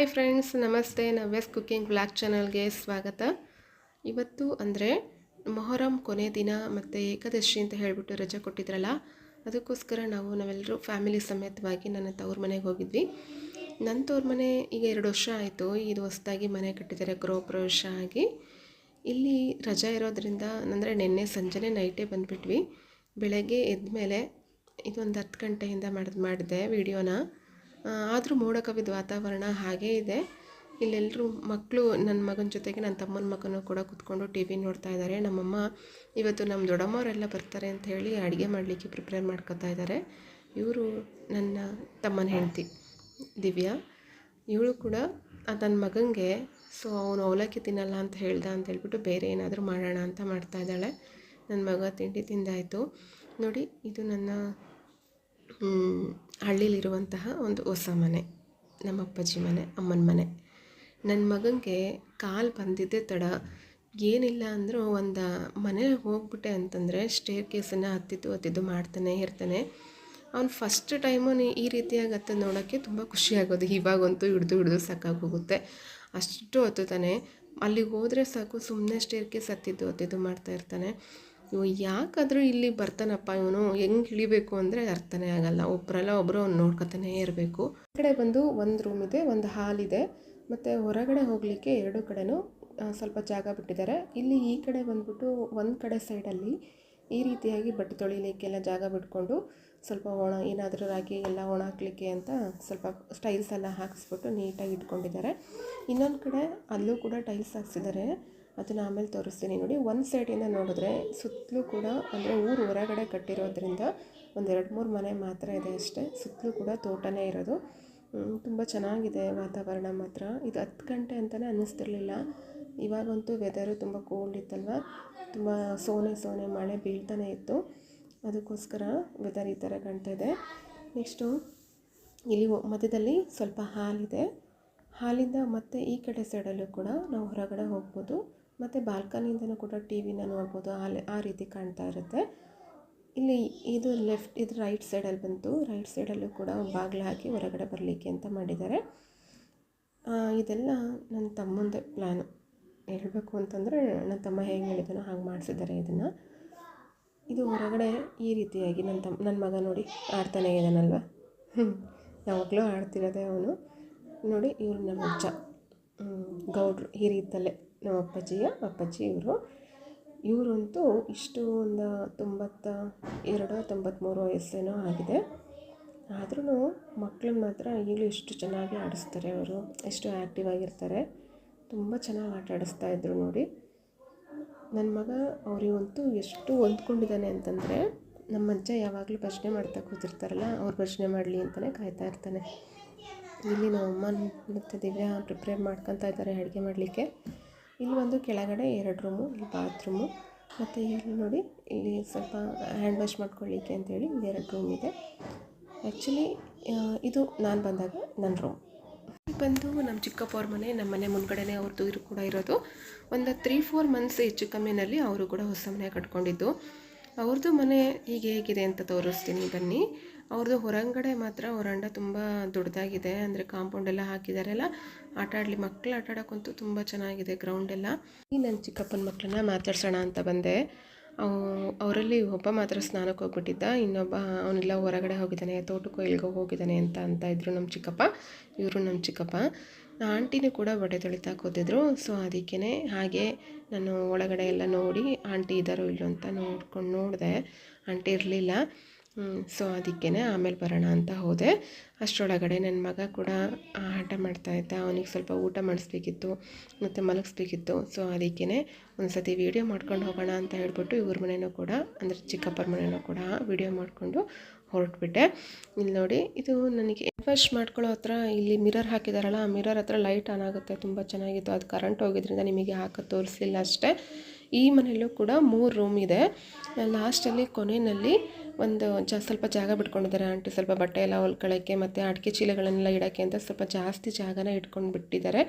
Hi friends ನಮಸ್ತೆ. ನವ್ಯಸ್ cooking blog ಚಾನಲ್ಗೆ ಸ್ವಾಗತ. ಇವತ್ತು ಅಂದರೆ ಮೊಹರಂ ಕೊನೆ ದಿನ ಮತ್ತು ಏಕಾದಶಿ ಅಂತ ಹೇಳಿಬಿಟ್ಟು ರಜೆ ಕೊಟ್ಟಿದ್ರಲ್ಲ, ಅದಕ್ಕೋಸ್ಕರ ನಾವು ನಾವೆಲ್ಲರೂ ಫ್ಯಾಮಿಲಿ ಸಮೇತವಾಗಿ ನನ್ನ ತವ್ರ ಮನೆಗೆ ಹೋಗಿದ್ವಿ. ನನ್ನ ತವ್ರ ಮನೆ ಈಗ ಎರಡು ವರ್ಷ ಆಯಿತು. ಇದು ಹೊಸದಾಗಿ ಮನೆ ಕಟ್ಟಿದ್ದಾರೆ ಗೃಹಪ್ರವೇಶ ಆಗಿ. ಇಲ್ಲಿ ರಜಾ ಇರೋದ್ರಿಂದ ಅಂದರೆ ನಿನ್ನೆ ಸಂಜೆನೇ ನೈಟೇ ಬಂದುಬಿಟ್ವಿ. ಬೆಳಗ್ಗೆ ಎದ್ದ ಮೇಲೆ ಇದೊಂದು ಹತ್ತು ಗಂಟೆಯಿಂದ ಮಾಡಿದ ಮಾಡಿದೆ ವಿಡಿಯೋನ ಆದರೂ ಮೋಡ ಕವಿದ ವಾತಾವರಣ ಹಾಗೇ ಇದೆ. ಇಲ್ಲೆಲ್ಲರೂ ಮಕ್ಕಳು ನನ್ನ ಮಗನ ಜೊತೆಗೆ ನನ್ನ ತಮ್ಮನ ಮಗನೂ ಕೂಡ ಕೂತ್ಕೊಂಡು ಟಿ ವಿ ನೋಡ್ತಾ ಇದ್ದಾರೆ ನಮ್ಮಮ್ಮ ಇವತ್ತು ನಮ್ಮ ದೊಡ್ಡಮ್ಮವರೆಲ್ಲ ಬರ್ತಾರೆ ಅಂತ ಹೇಳಿ ಅಡುಗೆ ಮಾಡಲಿಕ್ಕೆ ಪ್ರಿಪೇರ್ ಮಾಡ್ಕೊತಾ ಇದ್ದಾರೆ ಇವರು ನನ್ನ ತಮ್ಮನ ಹೆಂಡತಿ, ದಿವ್ಯಾ. ಇವಳು ಕೂಡ ನನ್ನ ಮಗನಿಗೆ, ಸೊ, ಅವನು ಅವಲಕ್ಕಿ ತಿನ್ನಲ್ಲ ಅಂತ ಹೇಳ್ದ ಅಂತ ಹೇಳ್ಬಿಟ್ಟು ಬೇರೆ ಏನಾದರೂ ಮಾಡೋಣ ಅಂತ ಮಾಡ್ತಾ ಇದ್ದಾಳೆ. ನನ್ನ ಮಗ ತಿಂಡಿ ತಿಂದಾಯಿತು. ನೋಡಿ, ಇದು ನನ್ನ ಹಳ್ಳಿಲಿರುವಂತಹ ಒಂದು ಹೊಸ ಮನೆ, ನಮ್ಮ ಅಪ್ಪಾಜಿ ಮನೆ, ಅಮ್ಮನ ಮನೆ. ನನ್ನ ಮಗನಿಗೆ ಕಾಲು ಬಂದಿದ್ದೇ ತಡ. ಏನಿಲ್ಲ ಅಂದರೂ ಒಂದು ಮನೇಲಿ ಹೋಗ್ಬಿಟ್ಟೆ ಅಂತಂದರೆ ಸ್ಟೇರ್ ಕೇಸನ್ನು ಹತ್ತಿದ್ದು ಹತ್ತಿದ್ದು ಮಾಡ್ತಾನೆ ಇರ್ತಾನೆ. ಅವ್ನು ಫಸ್ಟ್ ಟೈಮು ಈ ರೀತಿಯಾಗಿ ನೋಡೋಕ್ಕೆ ತುಂಬ ಖುಷಿಯಾಗೋದು ಇವಾಗಂತೂ ಹಿಡ್ದು ಹಿಡಿದು ಸಾಕಾಗೋಗುತ್ತೆ ಅಷ್ಟು ಹತ್ತುತ್ತಾನೆ. ಅಲ್ಲಿಗೆ ಹೋದರೆ ಸಾಕು ಸುಮ್ಮನೆ ಸ್ಟೇರ್ ಕೇಸ್ ಹತ್ತಿದ್ದು ಹತ್ತಿದ್ದು ಮಾಡ್ತಾ ಇರ್ತಾನೆ. ಇವು ಯಾಕಾದರೂ ಇಲ್ಲಿ ಬರ್ತಾನಪ್ಪ ಇವನು, ಹೆಂಗೆ ಇಳಿಬೇಕು ಅಂದರೆ ಅರ್ಥನೇ ಆಗಲ್ಲ. ಒಬ್ಬರಲ್ಲ ಒಬ್ಬರು ಅವ್ನು ನೋಡ್ಕೊತಾನೇ ಇರಬೇಕು. ಕಡೆ ಬಂದು ಒಂದು ರೂಮ್ ಇದೆ, ಒಂದು ಹಾಲ್ ಇದೆ. ಮತ್ತು ಹೊರಗಡೆ ಹೋಗಲಿಕ್ಕೆ ಎರಡು ಕಡೆನೂ ಸ್ವಲ್ಪ ಜಾಗ ಬಿಟ್ಟಿದ್ದಾರೆ. ಇಲ್ಲಿ ಈ ಕಡೆ ಬಂದ್ಬಿಟ್ಟು ಒಂದು ಕಡೆ ಸೈಡಲ್ಲಿ ಈ ರೀತಿಯಾಗಿ ಬಟ್ಟೆ ತೊಳಿಲಿಕ್ಕೆಲ್ಲ ಜಾಗ ಬಿಟ್ಕೊಂಡು ಸ್ವಲ್ಪ ಒಣ, ಏನಾದರೂ ರಾಗಿ ಎಲ್ಲ ಒಣ ಹಾಕ್ಲಿಕ್ಕೆ ಅಂತ ಸ್ವಲ್ಪ ಸ್ಟೈಲ್ಸ್ ಎಲ್ಲ ಹಾಕಿಸ್ಬಿಟ್ಟು ನೀಟಾಗಿ ಇಟ್ಕೊಂಡಿದ್ದಾರೆ. ಇನ್ನೊಂದು ಕಡೆ ಅಲ್ಲೂ ಕೂಡ ಟೈಲ್ಸ್ ಹಾಕ್ಸಿದ್ದಾರೆ. ಅದನ್ನು ಆಮೇಲೆ ತೋರಿಸ್ತೀನಿ ನೋಡಿ. ಒಂದು ಸೈಡಿಂದ ನೋಡಿದ್ರೆ ಸುತ್ತಲೂ ಕೂಡ ಅಂದರೆ ಊರು ಹೊರಗಡೆ ಕಟ್ಟಿರೋದ್ರಿಂದ ಒಂದು ಎರಡು ಮೂರು ಮನೆ ಮಾತ್ರ ಇದೆ ಅಷ್ಟೇ. ಸುತ್ತಲೂ ಕೂಡ ತೋಟನೇ ಇರೋದು. ತುಂಬ ಚೆನ್ನಾಗಿದೆ ವಾತಾವರಣ ಮಾತ್ರ. ಇದು ಹತ್ತು ಗಂಟೆ ಅಂತಲೇ ಅನ್ನಿಸ್ತಿರ್ಲಿಲ್ಲ. ಇವಾಗಂತೂ ವೆದರು ತುಂಬ ಕೋಲ್ಡ್ ಇತ್ತಲ್ವ? ತುಂಬ ಸೋನೆ ಸೋನೆ ಮಳೆ ಬೀಳ್ತಾನೆ ಇತ್ತು. ಅದಕ್ಕೋಸ್ಕರ ವೆದರ್ ಈ ಥರ ಕಾಣ್ತಾ ಇದೆ. ನೆಕ್ಸ್ಟು ಇಲ್ಲಿ ಮಧ್ಯದಲ್ಲಿ ಸ್ವಲ್ಪ ಹಾಲಿದೆ. ಹಾಲಿಂದ ಮತ್ತೆ ಈ ಕಡೆ ಸೈಡಲ್ಲೂ ಕೂಡ ನಾವು ಹೊರಗಡೆ ಹೋಗ್ಬೋದು. ಮತ್ತು ಬಾಲ್ಕನಿಯಿಂದನೂ ಕೂಡ ಟಿ ವಿನ ನೋಡ್ಬೋದು. ಆ ಆ ರೀತಿ ಕಾಣ್ತಾ ಇರುತ್ತೆ. ಇಲ್ಲಿ ಇದು ಲೆಫ್ಟ್, ಇದು ರೈಟ್ ಸೈಡಲ್ಲಿ ಬಂತು. ರೈಟ್ ಸೈಡಲ್ಲೂ ಕೂಡ ಬಾಗಿಲು ಹಾಕಿ ಹೊರಗಡೆ ಬರಲಿಕ್ಕೆ ಅಂತ ಮಾಡಿದ್ದಾರೆ. ಇದೆಲ್ಲ ನನ್ನ ತಮ್ಮಂದೇ ಪ್ಲ್ಯಾನು ಹೇಳಬೇಕು ಅಂತಂದರೆ ನನ್ನ ತಮ್ಮ ಹೇಗೆ ಹೇಳಿದಾನೋ ಹಾಗೆ ಮಾಡಿಸಿದ್ದಾರೆ ಇದನ್ನು. ಇದು ಹೊರಗಡೆ ಈ ರೀತಿಯಾಗಿ ನನ್ನ ತಮ್ಮ, ನನ್ನ ಮಗ ನೋಡಿ ಆಡ್ತಾನೆ ಇದ್ದಾನಲ್ವ? ಯಾವಾಗಲೂ ಆಡ್ತಿರೋದೇ ಅವನು. ನೋಡಿ ಇವ್ರು ನಮ್ಮ ಈ ಗೌಡ್ರು ಹಿರಿತಲೆ ನಮ್ಮ ಅಪ್ಪಾಜಿಯ, ಅಪ್ಪಾಜಿ ಇವರು. ಇವರಂತೂ ಇಷ್ಟು ಒಂದು ತೊಂಬತ್ತ, ಎರಡು ತೊಂಬತ್ತ್ಮೂರು ವಯಸ್ಸೇನೋ ಆಗಿದೆ. ಆದ್ರೂ ಮಕ್ಳನ್ನ ಮಾತ್ರ ಈಗಲೂ ಎಷ್ಟು ಚೆನ್ನಾಗಿ ಆಡಿಸ್ತಾರೆ ಅವರು, ಎಷ್ಟು ಆ್ಯಕ್ಟಿವ್ ಆಗಿರ್ತಾರೆ. ತುಂಬ ಚೆನ್ನಾಗಿ ಆಟ ಆಡಿಸ್ತಾ ಇದ್ರು ನೋಡಿ. ನನ್ನ ಮಗ ಅವರಿಗಂತೂ ಎಷ್ಟು ಹೊಂದ್ಕೊಂಡಿದ್ದಾನೆ ಅಂತಂದರೆ, ನಮ್ಮ ಅಜ್ಜ ಯಾವಾಗಲೂ ಭಜನೆ ಮಾಡ್ತಾ ಕೂತಿರ್ತಾರಲ್ಲ, ಅವ್ರು ಭಜನೆ ಮಾಡಲಿ ಅಂತಲೇ ಕಾಯ್ತಾ ಇರ್ತಾನೆ. ಇಲ್ಲಿ ನಮ್ಮ ಅಮ್ಮ ಮತ್ತು ದಿವ್ಯಾ ಪ್ರಿಪೇರ್ ಮಾಡ್ಕೊತಾ ಇದ್ದಾರೆ ಅಡುಗೆ ಮಾಡಲಿಕ್ಕೆ. ಇಲ್ಲಿ ಒಂದು ಕೆಳಗಡೆ ಎರಡು ರೂಮು ಇಲ್ಲಿ ಬಾತ್ರೂಮು ಮತ್ತು ಇಲ್ಲಿ ನೋಡಿ, ಇಲ್ಲಿ ಸ್ವಲ್ಪ ಹ್ಯಾಂಡ್ ವಾಶ್ ಮಾಡ್ಕೊಳ್ಳಿಕ್ಕೆ ಅಂತೇಳಿ ಇಲ್ಲಿ ಎರಡು ರೂಮ್ ಇದೆ. ಆ್ಯಕ್ಚುಲಿ ಇದು ನಾನು ಬಂದಾಗ ನನ್ನ ರೂಮ್ ಬಂದು ನಮ್ಮ ಚಿಕ್ಕಪ್ಪವ್ರ ಮನೆ ನಮ್ಮ ಮನೆ ಮುಂದ್ಗಡೆನೇ ಅವ್ರದ್ದು ಇರು ಕೂಡ ಇರೋದು. ಒಂದು ತ್ರೀ ಫೋರ್ ಮಂತ್ಸ್ ಹೆಚ್ಚು ಕಮ್ಮಿನಲ್ಲಿ ಅವರು ಕೂಡ ಹೊಸ ಮನೆ ಕಟ್ಕೊಂಡಿದ್ದು. ಅವ್ರದ್ದು ಮನೆ ಈಗ ಹೇಗಿದೆ ಅಂತ ತೋರಿಸ್ತೀನಿ, ಬನ್ನಿ. ಅವ್ರದ್ದು ಹೊರಂಗಡೆ ಮಾತ್ರ ಹೊರಾಂಡ ತುಂಬ ದೊಡ್ಡದಾಗಿದೆ. ಅಂದರೆ ಕಾಂಪೌಂಡ್ ಎಲ್ಲ ಹಾಕಿದಾರಲ್ಲ ಆಟ ಆಡಲಿ ಮಕ್ಕಳು ಆಟ ಆಡೋಕ್ಕಂತೂ ತುಂಬ ಚೆನ್ನಾಗಿದೆ ಗ್ರೌಂಡ್ ಎಲ್ಲ. ಈ ನನ್ನ ಚಿಕ್ಕಪ್ಪನ ಮಕ್ಕಳನ್ನ ಮಾತಾಡ್ಸೋಣ ಅಂತ ಬಂದೆ. ಅವ್- ಅವರಲ್ಲಿ ಒಬ್ಬ ಮಾತ್ರ ಸ್ನಾನಕ್ಕೆ ಹೋಗ್ಬಿಟ್ಟಿದ್ದ, ಇನ್ನೊಬ್ಬ ಅವನೆಲ್ಲ ಹೊರಗಡೆ ಹೋಗಿದ್ದಾನೆ ತೋಟಕ್ಕೋ ಎಲ್ಗೋ ಹೋಗಿದ್ದಾನೆ ಅಂತ ಅಂತ ಇದ್ರು ನಮ್ಮ ಚಿಕ್ಕಪ್ಪ. ಇವರು ನಮ್ಮ ಚಿಕ್ಕಪ್ಪ. ಆಂಟಿನೂ ಕೂಡ ಬಟ್ಟೆ ತೊಳಿತಾ ಕೂತಿದ್ರು, ಸೊ ಅದಕ್ಕೇ ಹಾಗೆ ನಾನು ಒಳಗಡೆ ಎಲ್ಲ ನೋಡಿ, ಆಂಟಿ ಇದ್ದಾರೋ ಇಲ್ಲೋ ಅಂತ ನೋಡ್ಕೊಂಡು ನೋಡಿದೆ. ಆಂಟಿ ಇರಲಿಲ್ಲ. ಸೊ ಅದಕ್ಕೇ ಆಮೇಲೆ ಬರೋಣ ಅಂತ ಹೋದೆ. ಅಷ್ಟರೊಳಗಡೆ ನನ್ನ ಮಗ ಕೂಡ ಆಟ ಮಾಡ್ತಾ ಇದ್ದ. ಅವನಿಗೆ ಸ್ವಲ್ಪ ಊಟ ಮಾಡಿಸ್ಬೇಕಿತ್ತು, ಮತ್ತು ಮಲಗಿಸ್ಬೇಕಿತ್ತು. ಸೊ ಅದಕ್ಕೇ ಒಂದು ಸತಿ ವೀಡಿಯೋ ಮಾಡ್ಕೊಂಡು ಹೋಗೋಣ ಅಂತ ಹೇಳ್ಬಿಟ್ಟು ಇವ್ರ ಮನೆಯೂ ಕೂಡ, ಅಂದರೆ ಚಿಕ್ಕಪ್ಪರ ಮನೆಯೂ ಕೂಡ ವೀಡಿಯೋ ಮಾಡಿಕೊಂಡು ಹೊರಟ್ಬಿಟ್ಟೆ. ಇಲ್ಲಿ ನೋಡಿ, ಇದು ನನಗೆ ವಾಶ್ ಮಾಡ್ಕೊಳ್ಳೋ ಹತ್ರ ಇಲ್ಲಿ ಮಿರರ್ ಹಾಕಿದಾರಲ್ಲ, ಆ ಮಿರರ್ ಹತ್ರ ಲೈಟ್ ಆನ್ ಆಗುತ್ತೆ. ತುಂಬ ಚೆನ್ನಾಗಿತ್ತು. ಅದು ಕರೆಂಟ್ ಹೋಗಿದ್ರಿಂದ ನಿಮಗೆ ಹಾಕೋದು ತೋರಿಸಲಿಲ್ಲ ಅಷ್ಟೇ. ಈ ಮನೆಯಲ್ಲೂ ಕೂಡ ಮೂರು ರೂಮ್ ಇದೆ. ಲಾಸ್ಟಲ್ಲಿ ಕೊನೆಯಲ್ಲಿ ಒಂದು ಜ, ಸ್ವಲ್ಪ ಜಾಗ ಬಿಟ್ಕೊಂಡಿದ್ದಾರೆ ಆಂಟಿ. ಸ್ವಲ್ಪ ಬಟ್ಟೆ ಎಲ್ಲ ಹೊಲ್ಕೊಳ್ಳೋಕ್ಕೆ ಮತ್ತು ಅಡಿಕೆ ಚೀಲಗಳನ್ನೆಲ್ಲ ಇಡೋಕ್ಕೆ ಅಂತ ಸ್ವಲ್ಪ ಜಾಸ್ತಿ ಜಾಗನ ಇಟ್ಕೊಂಡು ಬಿಟ್ಟಿದ್ದಾರೆ.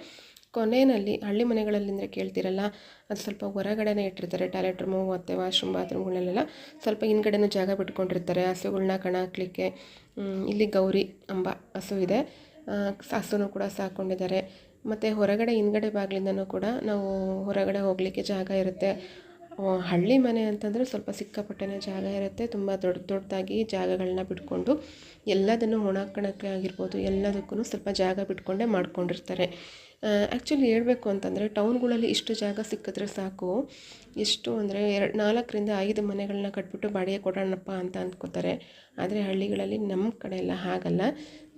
ಕೊನೆಯಲ್ಲಿ ಹಳ್ಳಿ ಮನೆಗಳಲ್ಲಿ ಅಂದರೆ ಕೇಳ್ತಿರಲ್ಲ, ಅದು ಸ್ವಲ್ಪ ಹೊರಗಡೆನೇ ಇಟ್ಟಿರ್ತಾರೆ. ಟಾಯ್ಲೆಟ್ ರೂಮು ಮತ್ತು ವಾಶ್ರೂಮ್ ಬಾತ್ರೂಮ್ಗಳಲ್ಲೆಲ್ಲ ಸ್ವಲ್ಪ ಹಿಂದ್ಗಡೆನೂ ಜಾಗ ಬಿಟ್ಕೊಂಡಿರ್ತಾರೆ. ಹಸುಗಳನ್ನ ಕಣ ಹಾಕ್ಲಿಕ್ಕೆ ಇಲ್ಲಿ ಗೌರಿ ಅಂಬ ಹಸು ಇದೆ. ಹಸುನೂ ಕೂಡ ಸಾಕೊಂಡಿದ್ದಾರೆ. ಮತ್ತು ಹೊರಗಡೆ ಹಿಂದ್ಗಡೆ ಬಾಗಿಲಿಂದನೂ ಕೂಡ ನಾವು ಹೊರಗಡೆ ಹೋಗಲಿಕ್ಕೆ ಜಾಗ ಇರುತ್ತೆ. ಹಳ್ಳಿ ಮನೆ ಅಂತಂದರೆ ಸ್ವಲ್ಪ ಸಿಕ್ಕಾಪಟ್ಟೆನೇ ಜಾಗ ಇರುತ್ತೆ. ತುಂಬ ದೊಡ್ಡ ದೊಡ್ಡದಾಗಿ ಜಾಗಗಳನ್ನ ಬಿಟ್ಕೊಂಡು ಎಲ್ಲದನ್ನು ಒಣಾಕಣಕ್ಕೆ ಆಗಿರ್ಬೋದು ಎಲ್ಲದಕ್ಕೂ ಸ್ವಲ್ಪ ಜಾಗ ಬಿಟ್ಕೊಂಡೇ ಮಾಡ್ಕೊಂಡಿರ್ತಾರೆ. ಆ್ಯಕ್ಚುಲಿ ಹೇಳಬೇಕು ಅಂತಂದರೆ ಟೌನ್ಗಳಲ್ಲಿ ಇಷ್ಟು ಜಾಗ ಸಿಕ್ಕಿದ್ರೆ ಸಾಕು. ಎಷ್ಟು ಅಂದರೆ ಎರಡು, ನಾಲ್ಕರಿಂದ ಐದು ಮನೆಗಳನ್ನ ಕಟ್ಬಿಟ್ಟು ಬಾಡಿಗೆ ಕೊಡೋಣಪ್ಪ ಅಂತ ಅಂದ್ಕೋತಾರೆ ಆದರೆ ಹಳ್ಳಿಗಳಲ್ಲಿ ನಮ್ಮ ಕಡೆ ಎಲ್ಲ ಹಾಗಲ್ಲ.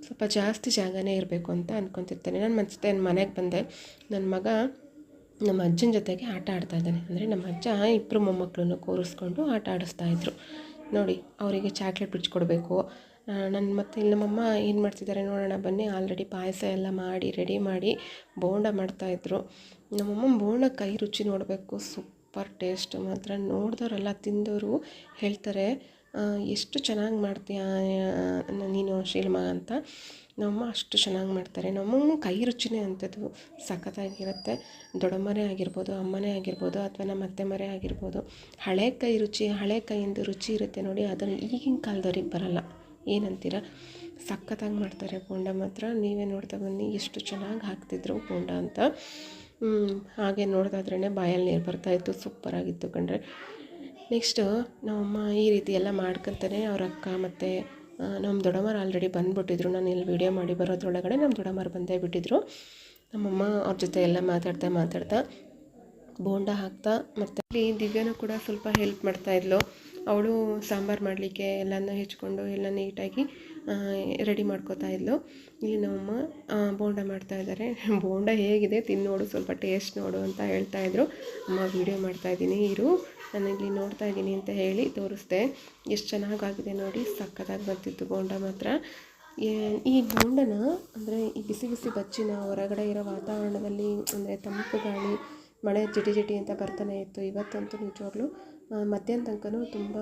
ಸ್ವಲ್ಪ ಜಾಸ್ತಿ ಜಾಗನೇ ಇರಬೇಕು ಅಂತ ಅಂದ್ಕೊತಿರ್ತಾನೆ ನಾನು ಮತ್ತೆ ಮನೆಗೆ ಬಂದೆ. ನನ್ನ ಮಗ ನಮ್ಮ ಅಜ್ಜನ ಜೊತೆಗೆ ಆಟ ಆಡ್ತಾ ಇದ್ದಾನೆ. ಅಂದರೆ ನಮ್ಮ ಅಜ್ಜ ಇಬ್ಬರು ಮೊಮ್ಮಕ್ಕಳನ್ನು ಕೂರಿಸ್ಕೊಂಡು ಆಟ ಆಡಿಸ್ತಾ ಇದ್ರು. ನೋಡಿ, ಅವರಿಗೆ ಚಾಕ್ಲೇಟ್ ಬಿಡ್ಸ್ಕೊಡ್ಬೇಕು ನನ್ನ ಮತ್ತು ಇಲ್ಲಿ ನಮ್ಮಮ್ಮ ಏನು ಮಾಡ್ತಿದ್ದಾರೆ ನೋಡೋಣ ಬನ್ನಿ. ಆಲ್ರೆಡಿ ಪಾಯಸ ಎಲ್ಲ ಮಾಡಿ ರೆಡಿ ಮಾಡಿ ಬೋಂಡ ಮಾಡ್ತಾಯಿದ್ರು ನಮ್ಮಮ್ಮ ಬೋಂಡ ಕೈ ರುಚಿ ನೋಡಬೇಕು. ಸೂಪರ್ ಟೇಸ್ಟ್ ಮಾತ್ರ. ನೋಡಿದವರೆಲ್ಲ ತಿಂದವರು ಹೇಳ್ತಾರೆ ಎಷ್ಟು ಚೆನ್ನಾಗಿ ಮಾಡ್ತೀಯಾ ನೀನು ಶೀಲ್ಮ ಅಂತ. ನಮ್ಮಮ್ಮ ಅಷ್ಟು ಚೆನ್ನಾಗಿ ಮಾಡ್ತಾರೆ. ನಮ್ಮಮ್ಮ ಕೈ ರುಚಿನೇ ಅಂಥದ್ದು. ಸಖತ್ತಾಗಿರುತ್ತೆ. ದೊಡ್ಡಮ್ಮನೇ ಆಗಿರ್ಬೋದು, ಅಮ್ಮನೇ ಆಗಿರ್ಬೋದು, ಅಥವಾ ನಮ್ಮ ಅತ್ತೆ ಮರೇ ಆಗಿರ್ಬೋದು. ಹಳೆ ಕೈ ರುಚಿ, ಹಳೆ ಕೈಯಿಂದ ರುಚಿ ಇರುತ್ತೆ ನೋಡಿ, ಅದನ್ನು ಈಗಿನ ಕಾಲದವ್ರಿಗೆ ಬರಲ್ಲ. ಏನಂತೀರ? ಸಖತ್ತಾಗಿ ಮಾಡ್ತಾರೆ ಬೋಂಡ ಮಾತ್ರ ನೀವೇ ನೋಡ್ತಾ ಬನ್ನಿ ಎಷ್ಟು ಚೆನ್ನಾಗಿ ಹಾಕ್ತಿದ್ರು ಬೋಂಡ ಅಂತ. ಹಾಗೆ ನೋಡಿದಾದ್ರೇ ಬಾಯಲ್ಲಿ ನೀರು ಬರ್ತಾಯಿತ್ತು ಸೂಪರಾಗಿತ್ತು ಕಣ್ರೆ. ನೆಕ್ಸ್ಟು ನಮ್ಮಮ್ಮ ಈ ರೀತಿ ಎಲ್ಲ ಮಾಡ್ಕೊತಾನೆ. ಅವ್ರ ಅಕ್ಕ ಮತ್ತು ನಮ್ಮ ದೊಡ್ಡಮ್ಮರು ಆಲ್ರೆಡಿ ಬಂದುಬಿಟ್ಟಿದ್ರು. ನಾನು ಇಲ್ಲಿ ವೀಡಿಯೋ ಮಾಡಿ ಬರೋದ್ರೊಳಗಡೆ ನಮ್ಮ ದೊಡ್ಡಮ್ಮರು ಬಂದೇ ಬಿಟ್ಟಿದ್ರು. ನಮ್ಮಮ್ಮ ಅವ್ರ ಜೊತೆ ಎಲ್ಲ ಮಾತಾಡ್ತಾ ಮಾತಾಡ್ತಾ, ಬೋಂಡ ಹಾಕ್ತಾ, ಮತ್ತು ಇಲ್ಲಿ ದಿವ್ಯನೂ ಕೂಡ ಸ್ವಲ್ಪ ಹೆಲ್ಪ್ ಮಾಡ್ತಾಯಿದ್ಲು ಅವಳು ಸಾಂಬಾರು ಮಾಡಲಿಕ್ಕೆ ಎಲ್ಲನೂ ಹೆಚ್ಕೊಂಡು, ಎಲ್ಲ ನೀಟಾಗಿ ರೆಡಿ ಮಾಡ್ಕೋತಾ ಇದ್ಲು. ಇಲ್ಲಿ ನಮ್ಮಮ್ಮ ಬೋಂಡ ಮಾಡ್ತಾ ಇದ್ದಾರೆ. ಬೋಂಡ ಹೇಗಿದೆ ತಿಂದು ನೋಡು, ಸ್ವಲ್ಪ ಟೇಸ್ಟ್ ನೋಡು ಅಂತ ಹೇಳ್ತಾ ಇದ್ರು. ಅಮ್ಮ ವೀಡಿಯೋ ಮಾಡ್ತಾಯಿದ್ದೀನಿ ಇರು. ನಾನು ಇಲ್ಲಿ ನೋಡ್ತಾ ಇದ್ದೀನಿ ಅಂತ ಹೇಳಿ ತೋರಿಸ್ದೆ. ಎಷ್ಟು ಚೆನ್ನಾಗಾಗಿದೆ ನೋಡಿ ಸಕ್ಕತ್ತಾಗಿ ಬರ್ತಿತ್ತು ಬೋಂಡ ಮಾತ್ರ. ಈ ಬೋಂಡನ, ಅಂದರೆ ಈ ಬಿಸಿ ಬಿಸಿ ಬಚ್ಚಿನ ಹೊರಗಡೆ ಇರೋ ವಾತಾವರಣದಲ್ಲಿ, ಅಂದರೆ ತಂಪು ಗಾಳಿ, ಮಳೆ ಜಿಟಿ ಜಿಟಿ ಅಂತ ಬರ್ತಾನೆ ಇತ್ತು ಇವತ್ತಂತೂ ನಿಜವಾಗ್ಲೂ. ಮಧ್ಯಾಹ್ನ ತನಕನೂ ತುಂಬ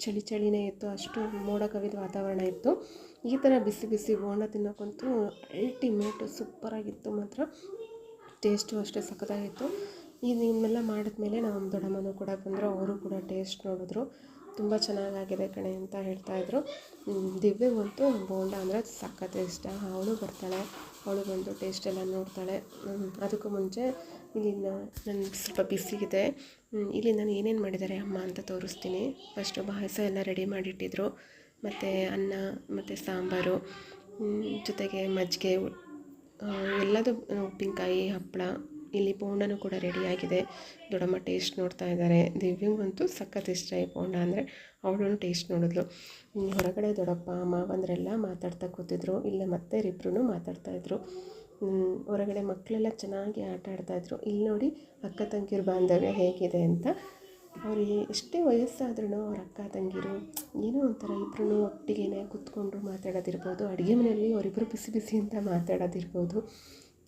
ಚಳಿ ಚಳಿನೇ ಇತ್ತು ಅಷ್ಟು ಮೋಡ ಕವಿದ ವಾತಾವರಣ ಇತ್ತು. ಈ ಥರ ಬಿಸಿ ಬಿಸಿ ಬೋಂಡ ತಿನ್ನೋಕ್ಕಂತೂ ಅಲ್ಟಿಮೇಟ್ ಸೂಪರಾಗಿತ್ತು ಮಾತ್ರ. ಟೇಸ್ಟು ಅಷ್ಟೇ ಸಖತ್ತಾಗಿತ್ತು. ಇದು ಇನ್ನೆಲ್ಲ ಮಾಡಿದ್ಮೇಲೆ ನಮ್ಮ ದೊಡ್ಡಮ್ಮನೂ ಕೂಡ ಬಂದರು ಅವರು ಕೂಡ ಟೇಸ್ಟ್ ನೋಡಿದ್ರು. ತುಂಬ ಚೆನ್ನಾಗಾಗಿದೆ ಕಣೆ ಅಂತ ಹೇಳ್ತಾಯಿದ್ರು ದಿವ್ಯಗಂತೂ ಬೋಂಡ ಅಂದರೆ ಸಖತ್ ಇಷ್ಟ ಅವಳು ಬರ್ತಾಳೆ ಅವಳು ಬಂದು ಟೇಸ್ಟೆಲ್ಲ ನೋಡ್ತಾಳೆ. ಅದಕ್ಕೂ ಮುಂಚೆ ಇಲ್ಲಿ ನನ್ನ ಸ್ವಲ್ಪ ಬಿಸಿಗಿದೆ. ಹ್ಮ್, ಇಲ್ಲಿ ನಾನು ಏನೇನು ಮಾಡಿದ್ದಾರೆ ಅಮ್ಮ ಅಂತ ತೋರಿಸ್ತೀನಿ. ಫಸ್ಟು ಪಾಯಸ ಎಲ್ಲ ರೆಡಿ ಮಾಡಿಟ್ಟಿದ್ರು. ಮತ್ತು ಅನ್ನ, ಮತ್ತು ಸಾಂಬಾರು ಜೊತೆಗೆ ಮಜ್ಜಿಗೆ ಎಲ್ಲದು ಉಪ್ಪಿನಕಾಯಿ, ಹಪ್ಪಳ. ಇಲ್ಲಿ ಪೋಂಡನೂ ಕೂಡ ರೆಡಿಯಾಗಿದೆ ದೊಡ್ಡಮ್ಮ ಟೇಸ್ಟ್ ನೋಡ್ತಾ ಇದ್ದಾರೆ. ದಿವ್ಯಂಗಂತೂ ಸಖತ್ ಇಷ್ಟ ಈ ಪೋಂಡ ಅಂದರೆ. ಅವಳೂ ಟೇಸ್ಟ್ ನೋಡಿದ್ಲು. ಹೊರಗಡೆ ದೊಡ್ಡಪ್ಪ ಮಾವಂದರೆಲ್ಲ ಮಾತಾಡ್ತಾ ಕೂತಿದ್ರು. ಇಲ್ಲೇ ಮತ್ತೆ ಮಾತಾಡ್ತಾ ಮಾತಾಡ್ತಾಯಿದ್ರು ಹೊರಗಡೆ ಮಕ್ಕಳೆಲ್ಲ ಚೆನ್ನಾಗಿ ಆಟ ಆಡ್ತಾಯಿದ್ರು ಇಲ್ಲಿ ನೋಡಿ ಅಕ್ಕ ತಂಗಿಯರ ಬಾಂಧವ್ಯ ಹೇಗಿದೆ ಅಂತ. ಅವ್ರಿಗೆ ಎಷ್ಟೇ ವಯಸ್ಸಾದ್ರೂ ಅವ್ರ ಅಕ್ಕ ತಂಗಿರು ಏನೋ ಒಂಥರ ಇಬ್ಬರೂ ಒಟ್ಟಿಗೆ ಕೂತ್ಕೊಂಡು ಮಾತಾಡೋದಿರ್ಬೋದು, ಅಡುಗೆ ಮನೆಯಲ್ಲಿ ಅವರಿಬ್ಬರು ಬಿಸಿ ಬಿಸಿ ಅಂತ ಮಾತಾಡೋದಿರ್ಬೋದು,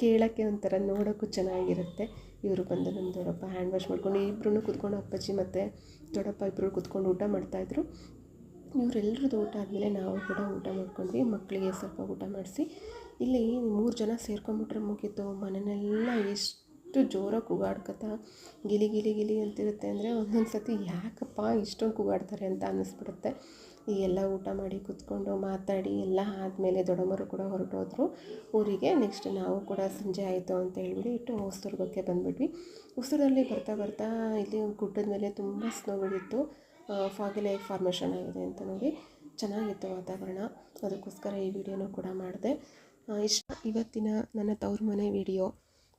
ಕೇಳೋಕ್ಕೆ ಒಂಥರ ನೋಡೋಕ್ಕೂ ಚೆನ್ನಾಗಿರುತ್ತೆ. ಇವರು ಬಂದು ನಮ್ಮ ದೊಡ್ಡಪ್ಪ ಹ್ಯಾಂಡ್ ವಾಶ್ ಮಾಡ್ಕೊಂಡು ಇಬ್ಬರೂ ಕೂತ್ಕೊಂಡು ಅಪ್ಪಾಜಿ ಮತ್ತು ದೊಡ್ಡಪ್ಪ ಇಬ್ಬರು ಕೂತ್ಕೊಂಡು ಊಟ ಮಾಡ್ತಾಯಿದ್ರು ಇವರೆಲ್ಲರದ್ದು ಊಟ ಆದಮೇಲೆ ನಾವು ಕೂಡ ಊಟ ಮಾಡ್ಕೊಂಡ್ವಿ, ಮಕ್ಕಳಿಗೆ ಸ್ವಲ್ಪ ಊಟ ಮಾಡಿಸಿ. ಇಲ್ಲಿ ಮೂರು ಜನ ಸೇರ್ಕೊಂಡ್ಬಿಟ್ರೆ ಮುಗೀತು. ಮನೆಯೆಲ್ಲ ಎಷ್ಟು ಜೋರಾಗಿ ಕೂಗಾಡ್ಕೊತಾ ಗಿಲಿ ಗಿಲಿ ಗಿಲಿ ಅಂತಿರುತ್ತೆ ಅಂದರೆ ಒಂದೊಂದು ಸತಿ ಯಾಕಪ್ಪ ಇಷ್ಟೊಂದು ಕೂಗಾಡ್ತಾರೆ ಅಂತ ಅನ್ನಿಸ್ಬಿಡುತ್ತೆ. ಈ ಎಲ್ಲ ಊಟ ಮಾಡಿ ಕೂತ್ಕೊಂಡು ಮಾತಾಡಿ ಎಲ್ಲ ಆದಮೇಲೆ ದೊಡ್ಡಮ್ಮರು ಕೂಡ ಹೊರಟೋದ್ರು. ಊರಿಗೆ ನೆಕ್ಸ್ಟ್ ನಾವು ಕೂಡ ಸಂಜೆ ಆಯಿತು ಅಂತ ಹೇಳ್ಬಿಟ್ಟು ಹೊಸದುರ್ಗಕ್ಕೆ ಬಂದ್ಬಿಟ್ವಿ. ಹೊಸದಲ್ಲಿ ಬರ್ತಾ ಬರ್ತಾ ಇಲ್ಲಿ ಗುಡ್ಡದ ಮೇಲೆ ತುಂಬ ಸ್ನೋ ಬಿಡಿತ್ತು ಫಾಗಿಲೆ ಫಾರ್ಮೇಷನ್ ಆಗಿದೆ ಅಂತ ನೋಡಿ. ಚೆನ್ನಾಗಿತ್ತು ವಾತಾವರಣ. ಅದಕ್ಕೋಸ್ಕರ ಈ ವಿಡಿಯೋನೂ ಕೂಡ ಮಾಡಿದೆ. ಇಷ್ಟ. ಇವತ್ತಿನ ನನ್ನ ತವ್ರ ಮನೆ ವಿಡಿಯೋ.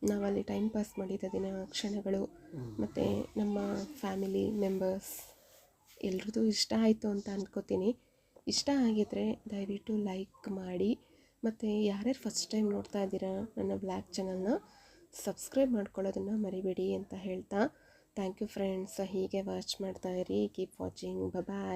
ನಾವಲ್ಲಿ ಟೈಮ್ ಪಾಸ್ ಮಾಡಿದ ದಿನ ಕ್ಷಣಗಳು. ಮತ್ತು ನಮ್ಮ ಫ್ಯಾಮಿಲಿ ಮೆಂಬರ್ಸ್ ಎಲ್ರದ್ದು ಇಷ್ಟ ಆಯಿತು ಅಂತ ಅಂದ್ಕೋತೀನಿ ಇಷ್ಟ ಆಗಿದ್ರೆ ದಯವಿಟ್ಟು ಲೈಕ್ ಮಾಡಿ. ಮತ್ತು ಯಾರ್ಯಾರು ಫಸ್ಟ್ ಟೈಮ್ ನೋಡ್ತಾ ಇದ್ದೀರಾ ನನ್ನ ಬ್ಲ್ಯಾಕ್ ಚಾನಲ್ನ ಸಬ್ಸ್ಕ್ರೈಬ್ ಮಾಡ್ಕೊಳ್ಳೋದನ್ನು ಮರಿಬೇಡಿ ಅಂತ ಹೇಳ್ತಾ. ಥ್ಯಾಂಕ್ ಯು ಫ್ರೆಂಡ್ಸ್ ಹೀಗೆ ವಾಚ್ ಮಾಡ್ತಾ ಇರಿ. Keep watching bye